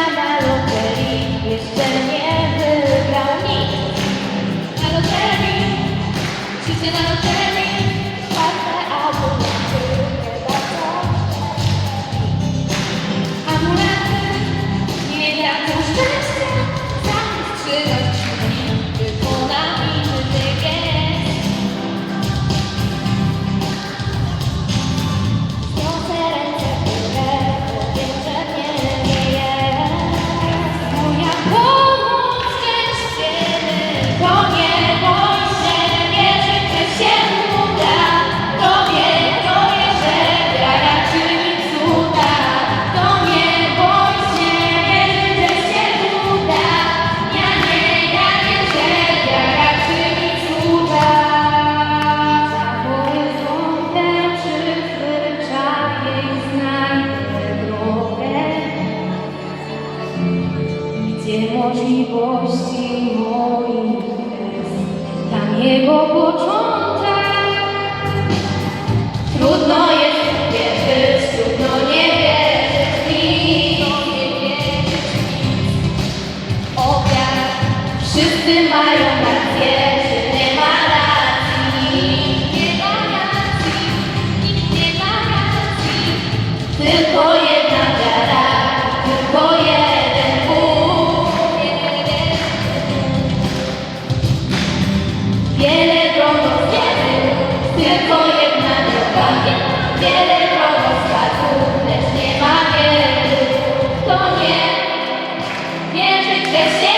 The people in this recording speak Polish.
Shabbat. możliwości moich jest dla niego początek. Trudno jest wierzyć, trudno nie wierzyć, nic nie wierzyć. Ofiar wszyscy mają rację. Wiele drogów wiatru, tylko jedna droga. Wiele drogów światu, lecz nie ma nie się